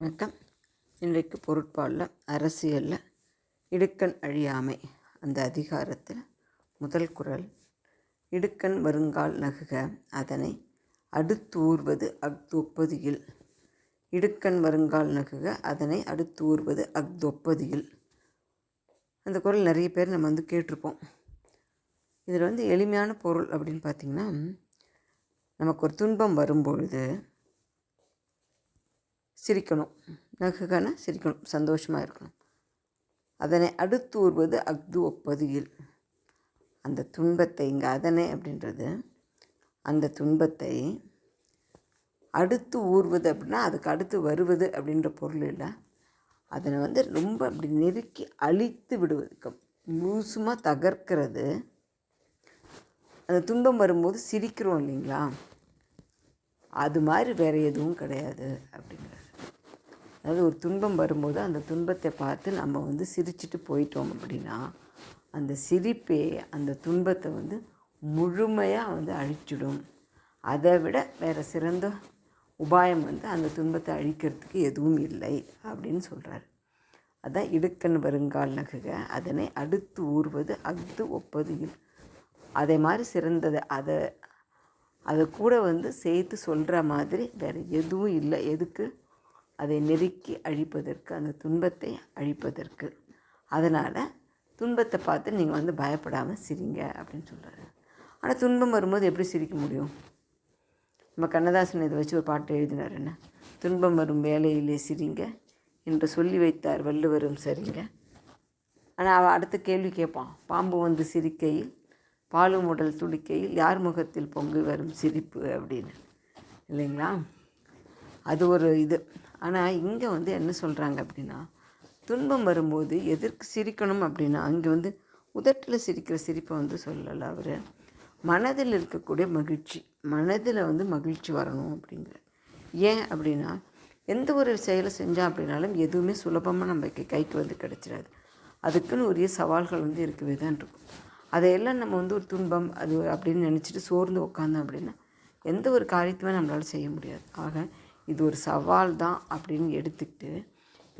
வணக்கம். இன்றைக்கு பொருட்பாலில் அரசியலில் இடுக்கண் அழியாமை அந்த அதிகாரத்தில் முதல் குரல். இடுக்கண் வருங்கால் நகுக அதனை அடுத்தூர்வது அக்தொப்பதியில் இடுக்கண் வருங்கால் நகுக அதனை அடுத்தூர்வது அக்தொப்பதியில் அந்த குரல் நிறைய பேர் நம்ம வந்து கேட்டிருப்போம். இதில் வந்து எளிமையான பொருள் அப்படின்னு பார்த்திங்கன்னா நமக்கு ஒரு துன்பம் வரும்பொழுது சிரிக்கணும். நகுகன சிரிக்கணும். சந்தோஷமாக இருக்கணும். அதனை அடுத்து ஊர்வது அஃது ஒப்பதுகில். அந்த துன்பத்தை இங்கே அதனை அப்படின்றது. அந்த துன்பத்தை அடுத்து ஊர்வது அப்படின்னா அதுக்கு அடுத்து வருவது அப்படின்ற பொருள் இல்லை. அதனை வந்து ரொம்ப அப்படி நெருக்கி அழித்து விடுவது முழுசுமாக தகர்க்கிறது. அந்த துன்பம் வரும்போது சிரிக்கிறோம் இல்லைங்களா? அது மாதிரி வேறு எதுவும் கிடையாது அப்படிங்கிறது அதாவது ஒரு துன்பம் வரும்போது அந்த துன்பத்தை பார்த்து நம்ம வந்து சிரிச்சுட்டு போயிட்டோம் அப்படின்னா அந்த சிரிப்பே அந்த துன்பத்தை வந்து முழுமையாக வந்து அழிச்சிடும். அதை விட வேறு சிறந்த உபாயம் வந்து அந்த துன்பத்தை அழிக்கிறதுக்கு எதுவும் இல்லை அப்படின்னு சொல்கிறார் அதான் இடுக்கண் வருங்கால் நகுக அதனை அடுத்து ஊறுவது அஃது ஒப்பது அதே மாதிரி சிறந்தது. அதை அதை கூட வந்து சேர்த்து சொல்கிற மாதிரி வேறு எதுவும் இல்லை. எதுக்கு? அதை நெருக்கி அழிப்பதற்கு அந்த துன்பத்தை அழிப்பதற்கு. அதனால் துன்பத்தை பார்த்து நீங்கள் வந்து பயப்படாமல் சிரிங்க அப்படின்னு சொல்கிறாரு ஆனால் துன்பம் வரும்போது எப்படி சிரிக்க முடியும்? நம்ம கண்ணதாசன் இதை வச்சு ஒரு பாட்டு எழுதினார் என்ன? துன்பம் வரும் வேலையிலே சிரிங்க என்று சொல்லி வைத்தார் வள்ளுவரும் சரிங்க. ஆனால் அவள் அடுத்த கேள்வி கேட்பான். பாம்பு வந்து சிரிக்கையில் பாலும் உடல் துடிக்கையில் யார் முகத்தில் பொங்கி வரும் சிரிப்பு அப்படின்னு. இல்லைங்களா? அது ஒரு இது. ஆனால் இங்கே வந்து என்ன சொல்கிறாங்க அப்படின்னா துன்பம் வரும்போது எதற்கு சிரிக்கணும் அப்படின்னா அங்கே வந்து உதட்டில் சிரிக்கிற சிரிப்பை வந்து சொல்லலை அவர். மனதில் இருக்கக்கூடிய மகிழ்ச்சி மனதில் வந்து மகிழ்ச்சி வரணும் அப்படிங்கிற. ஏன் அப்படின்னா எந்த ஒரு செயலை செஞ்சால் அப்படின்னாலும் எதுவுமே சுலபமாக நம்ம கைக்கு வந்து கிடச்சிடாது அதுக்குன்னு உரிய சவால்கள் வந்து இருக்கவே தான் இருக்கும். அதையெல்லாம் நம்ம வந்து ஒரு துன்பம் அது அப்படின்னு நினச்சிட்டு சோர்ந்து உட்காந்தோம் அப்படின்னா எந்த ஒரு காரியத்தையுமே நம்மளால் செய்ய முடியாது. ஆக இது ஒரு சவால் தான் அப்படின்னு எடுத்துக்கிட்டு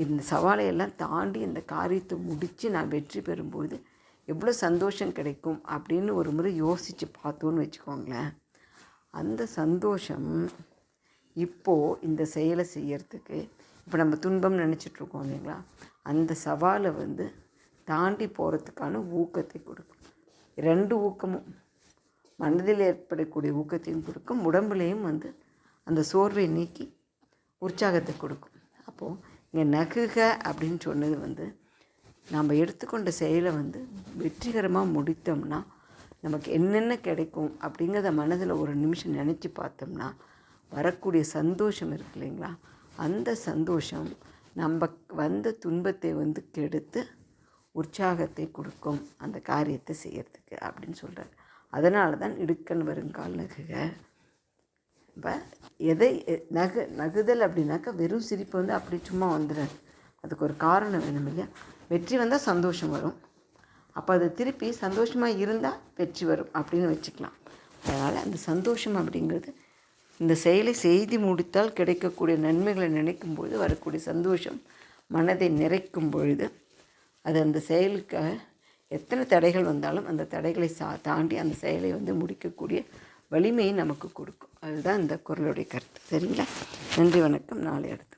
இந்த சவாலையெல்லாம் தாண்டி இந்த காரியத்தை முடித்து நான் வெற்றி பெறும்போது எவ்வளோ சந்தோஷம் கிடைக்கும் அப்படின்னு ஒரு முறை யோசித்து பார்த்தோன்னு வச்சுக்கோங்களேன். அந்த சந்தோஷம் இப்போது இந்த செயலை செய்யறதுக்கு இப்போ நம்ம துன்பம் நினச்சிட்ருக்கோம் இல்லைங்களா? அந்த சவாலை வந்து தாண்டி போகிறதுக்கான ஊக்கத்தை கொடுக்கும். ரெண்டு ஊக்கமும் மனதில் ஏற்படக்கூடிய ஊக்கத்தையும் கொடுக்கும் உடம்புலேயும் வந்து அந்த சோர்வை நீக்கி உற்சாகத்தை கொடுக்கும். அப்போது இங்கே நகுக அப்படின்னு சொன்னது வந்து நாம் எடுத்துக்கொண்ட செயலை வந்து வெற்றிகரமாக முடித்தோம்னா நமக்கு என்னென்ன கிடைக்கும் அப்படிங்கிறத மனதில் ஒரு நிமிஷம் நினச்சி பார்த்தோம்னா வரக்கூடிய சந்தோஷம் இருக்கு இல்லைங்களா? அந்த சந்தோஷம் நம்ம வந்த துன்பத்தை வந்து கெடுத்து உற்சாகத்தை கொடுக்கும் அந்த காரியத்தை செய்கிறதுக்கு அப்படின்னு சொல்கிறார் அதனால தான் இடுக்கன் வருங்கால் நகுக. இப்போ எதை நகு நகுதல் அப்படின்னாக்கா வெறும் சிரிப்பு வந்து அப்படி சும்மா வந்துடாது அதுக்கு ஒரு காரணம் வேணும் இல்லையா? வெற்றி வந்தால் சந்தோஷம் வரும். அப்போ அதை திருப்பி சந்தோஷமாக இருந்தால் வெற்றி வரும் அப்படின்னு வச்சுக்கலாம். அதனால் அந்த சந்தோஷம் அப்படிங்கிறது இந்த செயலை செய்து முடித்தால் கிடைக்கக்கூடிய நன்மைகளை நினைக்கும் பொழுது வரக்கூடிய சந்தோஷம் மனதை நிறைக்கும் பொழுது அது அந்த செயலுக்காக எத்தனை தடைகள் வந்தாலும் அந்த தடைகளை சா தாண்டி அந்த செயலை வந்து முடிக்கக்கூடிய வலிமையை நமக்கு கொடுக்கும். அதுதான் இந்த குரலுடைய கருத்து. சரிங்களா? நன்றி வணக்கம். நாளை அடுத்து